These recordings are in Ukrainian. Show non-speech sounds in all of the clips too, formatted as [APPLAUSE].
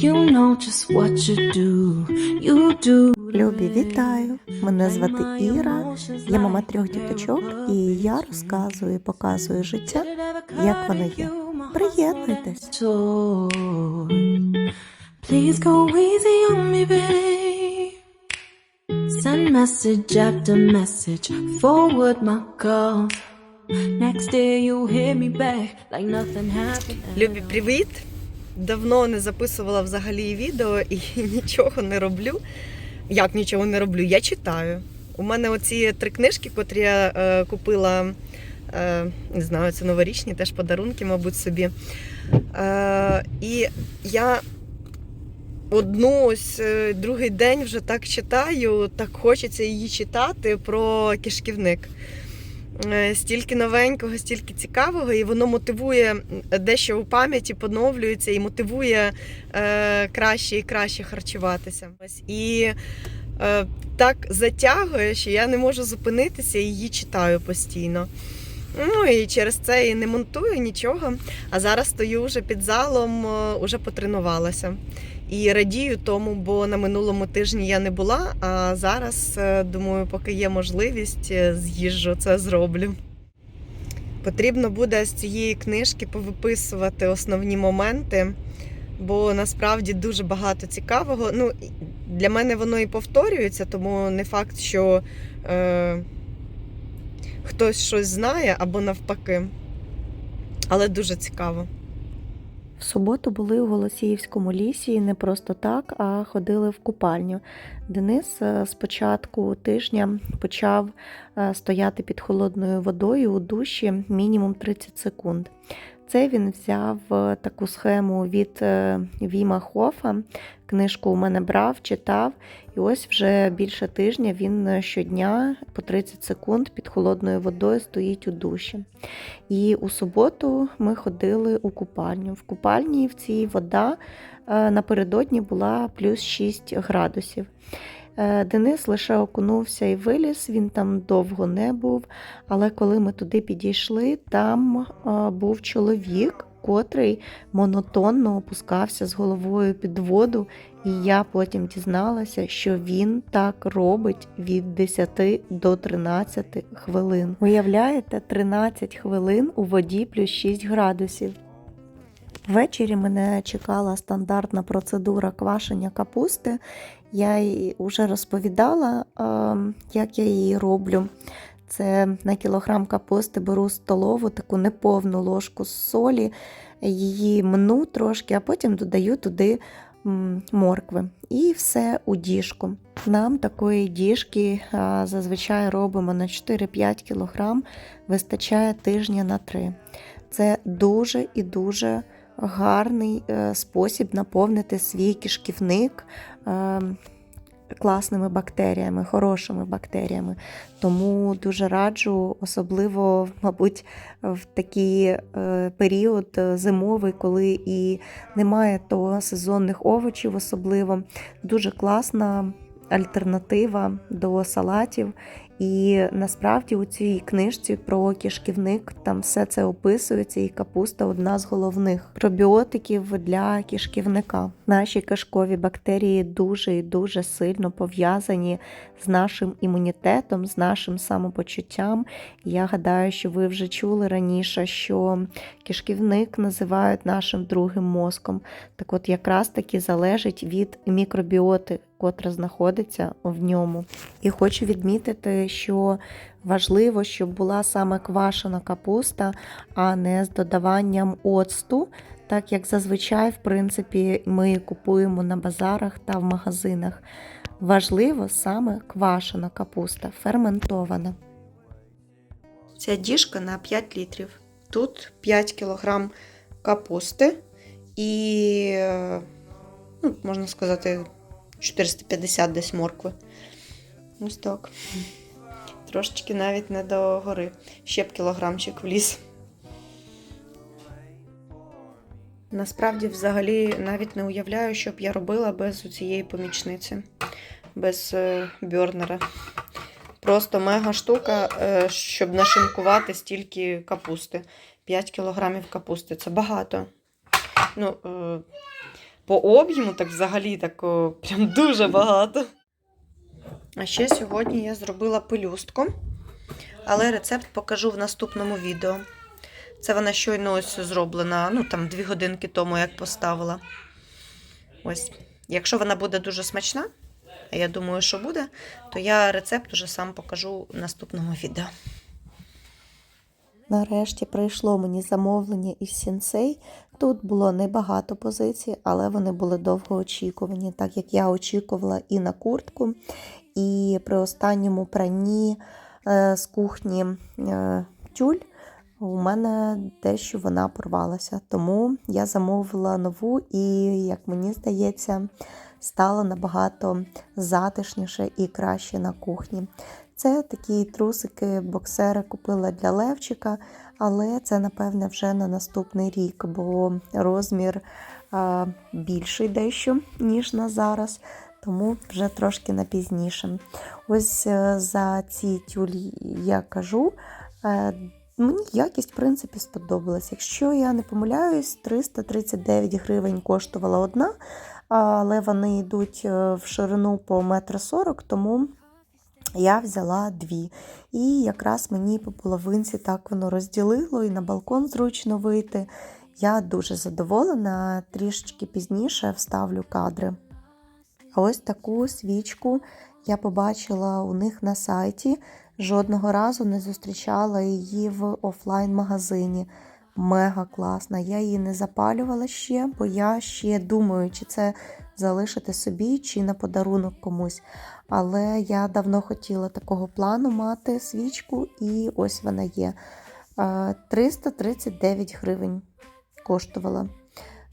You know just what you do. You do. Любі, вітаю! Мене звати Іра, я мама трьох діточок, і я розказую і показую життя, як воно є. Приєднуйтесь! Please go easy on me, babe. Send message after message, forward my calls. Next day you hear me back like nothing happened. Любі, привіт! Давно не записувала взагалі відео і [LAUGHS] нічого не роблю. Як нічого не роблю? Я читаю. У мене оці три книжки, котрі я е, купила, е, не знаю, це новорічні теж подарунки, мабуть, собі. Е, і я одну ось е, другий день вже так читаю, так хочеться її читати про кишківник. Е, Стільки новенького, стільки цікавого, і воно мотивує дещо у пам'яті, поновлюється і мотивує е, краще і краще харчуватися. І е, так затягує, що я не можу зупинитися і її читаю постійно. Ну і через це і не монтую нічого. А зараз стою вже під залом, уже потренувалася. І радію тому, бо на минулому тижні я не була. А зараз е, думаю, поки є можливість, е, з'їжджу, це зроблю. Потрібно буде з цієї книжки повиписувати основні моменти, бо насправді дуже багато цікавого. Ну, для мене воно і повторюється, тому не факт, що е, хтось щось знає або навпаки. Але дуже цікаво. В суботу були у Голосіївському лісі не просто так, а ходили в купальню. Денис спочатку початку тижня почав е, стояти під холодною водою у душі мінімум 30 секунд. Це він взяв е, таку схему від е, Віма Хофа. Книжку у мене брав, читав, і ось вже більше тижня він е, щодня по 30 секунд під холодною водою стоїть у душі. І у суботу ми ходили у купальню. В купальні в цій вода напередодні була плюс 6 градусів. Е, Денис лише окунувся і виліз, він там довго не був. Але коли ми туди підійшли, там е, був чоловік, котрий монотонно опускався з головою під воду. І я потім дізналася, що він так робить від 10 до 13 хвилин. Уявляєте, 13 хвилин у воді плюс 6 градусів. Ввечері мене чекала стандартна процедура квашення капусти. Я їй вже розповідала, як я її роблю. Це на кілограм капусти беру столову, таку неповну ложку солі, її мну трошки, а потім додаю туди моркви. І все у діжку. Нам такої діжки зазвичай робимо на 4-5 кілограм, вистачає тижня на 3. Це дуже і дуже гарний е, спосіб наповнити свій кишківник е, класними бактеріями, хорошими бактеріями. Тому дуже раджу, особливо, мабуть, в такий е, період зимовий, коли і немає то сезонних овочів, особливо дуже класна альтернатива до салатів. І насправді у цій книжці про кишківник там все це описується, і капуста одна з головних пробіотиків для кишківника. Наші кишкові бактерії дуже і дуже сильно пов'язані з нашим імунітетом, з нашим самопочуттям. Я гадаю, що ви вже чули раніше, що кишківник називають нашим другим мозком. Так от якраз таки залежить від мікробіоти, котра знаходиться в ньому. І хочу відмітити, що важливо, щоб була саме квашена капуста, а не з додаванням оцту, так як зазвичай, в принципі, ми купуємо на базарах та в магазинах. Важливо саме квашена капуста, ферментована. Ця діжка на 5 літрів. Тут 5 кілограм капусти і, е, ну, можна сказати, 450 десь моркви. Ось так. Трошечки навіть не до гори. Ще б кілограмчик вліз. Насправді, взагалі, навіть не уявляю, що б я робила без цієї помічниці, без е, бьорнера. Просто мега штука, е, щоб нашинкувати стільки капусти. 5 кілограмів капусти це багато. Ну, е, по об'єму, так взагалі так о, прям дуже багато. А ще сьогодні я зробила пелюстку, але рецепт покажу в наступному відео. Це вона щойно ось зроблена, ну там дві годинки тому, як поставила. Ось. Якщо вона буде дуже смачна, а я думаю, що буде, то я рецепт уже сам покажу в наступному відео. Нарешті прийшло мені замовлення із сінсей. Тут було небагато позицій, але вони були довгоочікувані, так як я очікувала і на куртку, і при останньому пранні е, з кухні е, тюль у мене дещо вона порвалася. Тому я замовила нову і, як мені здається, стало набагато затишніше і краще на кухні. Це такі трусики боксери купила для Левчика, але це, напевне, вже на наступний рік, бо розмір а, більший дещо, ніж на зараз, тому вже трошки на пізніше. Ось е, за ці тюлі я кажу. е, Мені якість, в принципі, сподобалась. Якщо я не помиляюсь, 339 гривень коштувала одна, але вони йдуть е, в ширину по 1,40 м, тому я взяла дві. І якраз мені по половинці так воно розділило, і на балкон зручно вийти. Я дуже задоволена, трішечки пізніше вставлю кадри. А ось таку свічку я побачила у них на сайті. Жодного разу не зустрічала її в офлайн-магазині. Мега класна. Я її не запалювала ще, бо я ще думаю, чи це залишити собі, чи на подарунок комусь. Але я давно хотіла такого плану мати свічку, і ось вона є. Е, 339 гривень коштувала.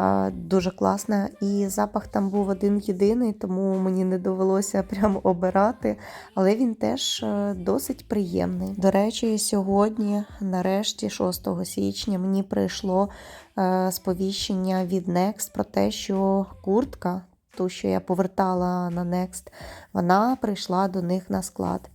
Е, Дуже класна. І запах там був один єдиний, тому мені не довелося [LAUGHS] прямо обирати. Але він теж е, досить приємний. До речі, сьогодні, нарешті, 6 січня, мені прийшло е, сповіщення від Next про те, що куртка, ту, що я повертала на Next, вона прийшла до них на склад.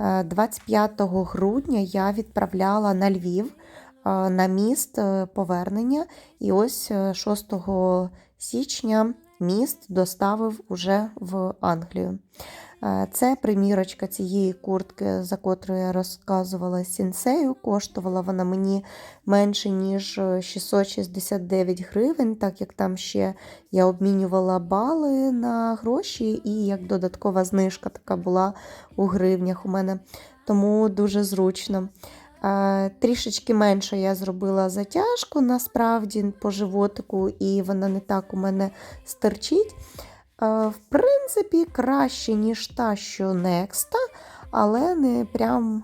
Е, 25 грудня я відправляла на Львів е, на міст е, повернення, і ось е, 6 січня міст доставив уже в Англію. Е, Це примірочка цієї куртки, за котру я розказувала сінсею. Коштувала вона мені менше, ніж 669 гривень, так як там ще я обмінювала бали на гроші, і як додаткова знижка така була у гривнях у мене. Тому дуже зручно. Трішечки менше я зробила затяжку насправді по животику, і вона не так у мене стерчить. В принципі, краще, ніж та, що Next, але не прям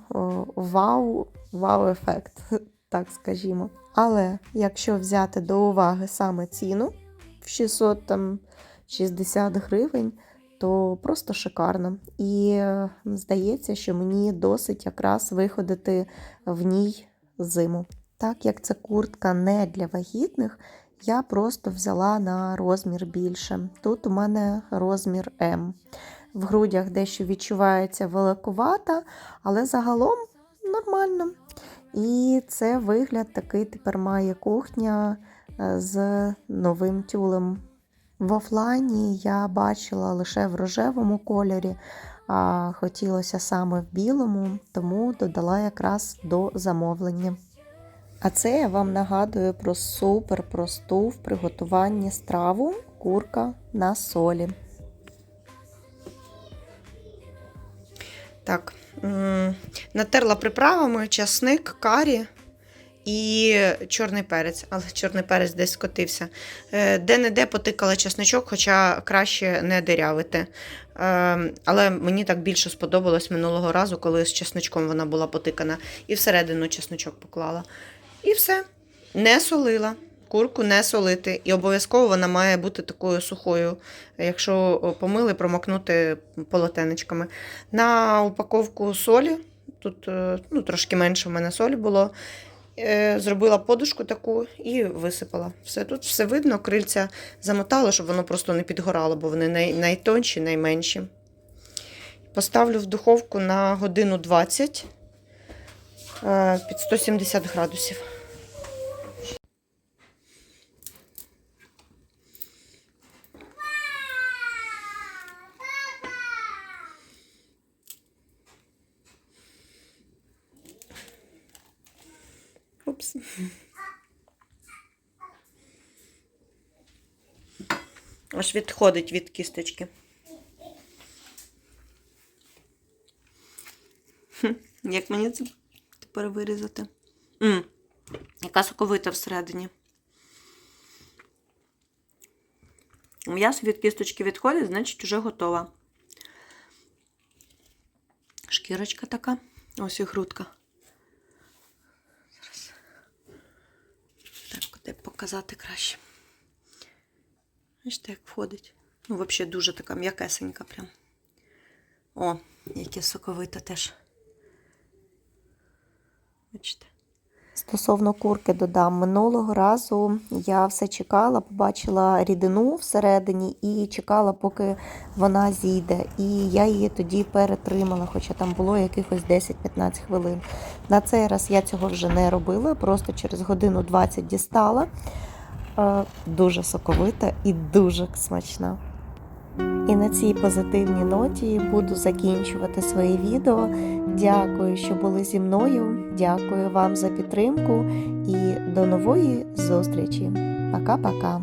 вау, вау-ефект, [LAUGHS] так скажімо. Але якщо взяти до уваги саме ціну в 660 гривень, то просто шикарно. І здається, що мені досить якраз виходити в ній зиму. Так як це куртка не для вагітних, я просто взяла на розмір більше. Тут у мене розмір М. В грудях дещо відчувається великувата, але загалом нормально. І це вигляд такий тепер має кухня е, з новим тюлем. В офлайні я бачила лише в рожевому кольорі, а хотілося саме в білому, тому додала якраз до замовлення. А це я вам нагадую про супер просту в приготуванні страву курка на солі. Так, натерла приправами часник, карі і чорний перець, але чорний перець десь скотився. Е, Де-не-де потикала часничок, хоча краще не дирявити. Е, Але мені так більше сподобалось минулого разу, коли з часничком вона була потикана. І всередину часничок поклала. І все. Не солила. Курку не солити. І обов'язково вона має бути такою сухою. Якщо помили, промокнути полотенечками. На упаковку солі, тут е, ну, трошки менше в мене солі було. Е, Зробила подушку таку і висипала. Все тут все видно, крильця замотала, щоб воно просто не підгорало, бо вони най, найтонші, найменші. Поставлю в духовку на годину 20 е, під 170 градусів. Упс. Аж відходить від кісточки. Як мені це тепер вирізати? м яка соковита всередині. М'ясо від кісточки відходить, значить вже готова. Шкірочка така. Ось і грудка. Зараз. Так, куди показати краще. Бачите, як входить. Ну, взагалі дуже така м'якесенька прям. О, яке соковита теж. Бачите? Стосовно курки додам, минулого разу я все чекала, побачила рідину всередині і чекала, поки вона зійде. І я її тоді перетримала, хоча там було якихось 10-15 хвилин. На цей раз я цього вже не робила, просто через годину 20 дістала. Е, Дуже соковита і дуже смачна. І на цій позитивній ноті буду закінчувати своє відео. Дякую, що були зі мною. Дякую вам за підтримку і до нової зустрічі. Пока-пока.